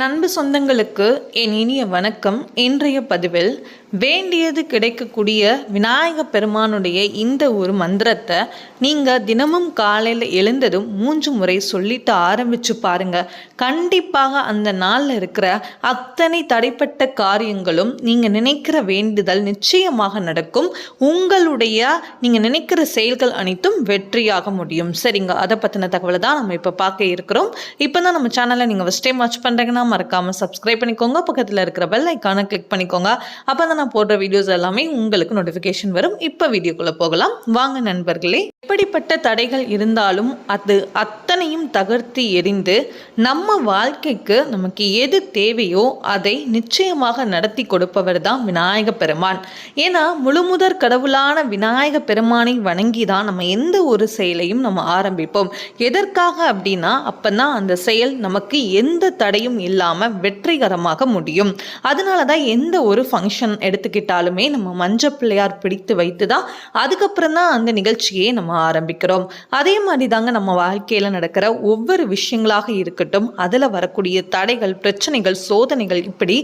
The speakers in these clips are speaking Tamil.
நண்பு சொந்தங்களுக்கு என் இனிய வணக்கம். இன்றைய பதிவில் வேண்டியது கிடைக்கக்கூடிய விநாயக பெருமானுடைய இந்த ஒரு மந்திரத்தை நீங்கள் தினமும் காலையில் எழுந்ததும் மூன்று முறை சொல்லிட்டு ஆரம்பித்து பாருங்க. கண்டிப்பாக அந்த நாளில் இருக்கிற அத்தனை தடைப்பட்ட காரியங்களும் நீங்கள் நினைக்கிற வேண்டுதல் நிச்சயமாக நடக்கும். உங்களுடைய நீங்கள் நினைக்கிற செயல்கள் அனைத்தும் வெற்றியாக முடியும். சரிங்க. அதை பற்றின தகவலை தான் நம்ம இப்போ பார்க்க இருக்கிறோம். இப்போ தான் நம்ம சேனலை நீங்கள் ஃபஸ்ட் டைம் வாட்ச் பண்ணுறீங்கன்னா மறக்காமல் சப்ஸ்கிரைப் பண்ணிக்கோங்க. பக்கத்தில் இருக்கிற பெல் ஐக்கானை கிளிக் பண்ணிக்கோங்க. அப்போ தான் நான் போடுற வீடியோஸ் எல்லாமே உங்களுக்கு நோட்டிஃபிகேஷன் வரும். இப்போ வீடியோக்குள்ளே போகலாம். வாங்க நண்பர்களே. எப்படிப்பட்ட தடைகள் இருந்தாலும் அது அத்தனையும் தகர்த்து எரிந்து நம்ம வாழ்க்கைக்கு நமக்கு எது தேவையோ அதை நிச்சயமாக நடத்தி கொடுப்பவர் தான் விநாயக பெருமான். ஏன்னா முழுமுதற் கடவுளான விநாயக பெருமானை வணங்கி தான் நம்ம எந்த ஒரு செயலையும் நம்ம ஆரம்பிப்போம். எதற்காக அப்படின்னா அப்போ அந்த செயல் நமக்கு எந்த தடையும் இல்லை இல்லாமல் வெற்றிகரமாக முடியும். அதனால தான் எந்த ஒரு ஃபங்க்ஷன் எடுத்துக்கிட்டாலுமே நம்ம மஞ்ச பிள்ளையார் பிடித்து வைத்து தான் அதுக்கப்புறம் தான் அந்த நிகழ்ச்சியை நம்ம ஆரம்பிக்கிறோம். அதே மாதிரி தாங்க நம்ம வாழ்க்கையில் நடக்கிற ஒவ்வொரு விஷயங்களாக இருக்கட்டும் அதில் வரக்கூடிய தடைகள் பிரச்சனைகள் சோதனைகள் இப்படி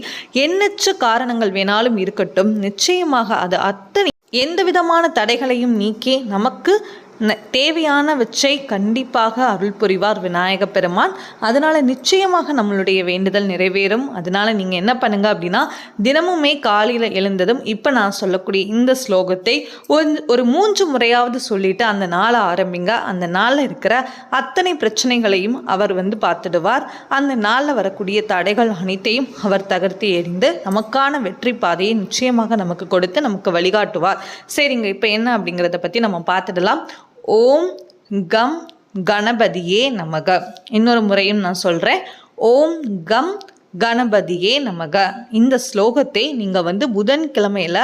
எண்ணற்ற காரணங்கள் வேணாலும் இருக்கட்டும் நிச்சயமாக அது அத்தனை எந்த விதமான தடைகளையும் நீக்கி நமக்கு தேவையானவற்றை கண்டிப்பாக அருள் புரிவார் விநாயக பெருமான். அதனால் நிச்சயமாக நம்மளுடைய வேண்டுதல் நிறைவேறும். அதனால் நீங்கள் என்ன பண்ணுங்கள் அப்படின்னா தினமுமே காலையில் எழுந்ததும் இப்போ நான் சொல்லக்கூடிய இந்த ஸ்லோகத்தை ஒரு ஒரு மூன்று முறையாவது சொல்லிட்டு அந்த நாளை ஆரம்பிங்க. அந்த நாளில் இருக்கிற அத்தனை பிரச்சனைகளையும் அவர் வந்து பார்த்துடுவார். அந்த நாளில் வரக்கூடிய தடைகள் அனைத்தையும் அவர் தகர்த்து எறிந்து நமக்கான வெற்றி பாதையை நிச்சயமாக நமக்கு கொடுத்து நமக்கு வழிகாட்டுவார். சரிங்க இப்போ என்ன அப்படிங்கிறத பற்றி நம்ம பார்த்துடலாம். ஓம் கம் கணபதியே நமக. இன்னொரு முறையும் நான் சொல்கிறேன் ஓம் கம் கணபதியே நமக. இந்த ஸ்லோகத்தை நீங்கள் வந்து புதன்கிழமையில்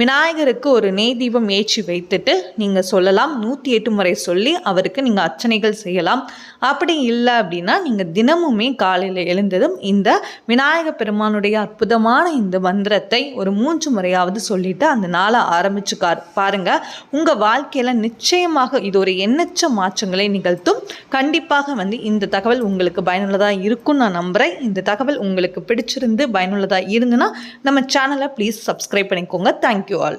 விநாயகருக்கு ஒரு நெய் தீபம் ஏற்றி வைத்துட்டு நீங்கள் சொல்லலாம். நூற்றி எட்டு முறை சொல்லி அவருக்கு நீங்கள் அர்ச்சனைகள் செய்யலாம். அப்படி இல்லை அப்படின்னா நீங்கள் தினமுமே காலையில் எழுந்ததும் இந்த விநாயக பெருமானுடைய அற்புதமான இந்த மந்திரத்தை ஒரு மூன்று முறையாவது சொல்லிட்டு அந்த நாளை ஆரம்பிச்சு கா பாருங்க உங்கள் வாழ்க்கையில் நிச்சயமாக இது ஒரு எண்ணற்ற மாற்றங்களை நிகழ்த்தும். கண்டிப்பாக வந்து இந்த தகவல் உங்களுக்கு பயனுள்ளதாக இருக்கும்னு நான் நம்புகிறேன் இந்த தகவல் உங்களுக்கு பிடிச்சிருந்து பயனுள்ளதாக இருந்துன்னா நம்ம சேனலை ப்ளீஸ் சப்ஸ்கிரைப் பண்ணிக்கோங்க. Thank you all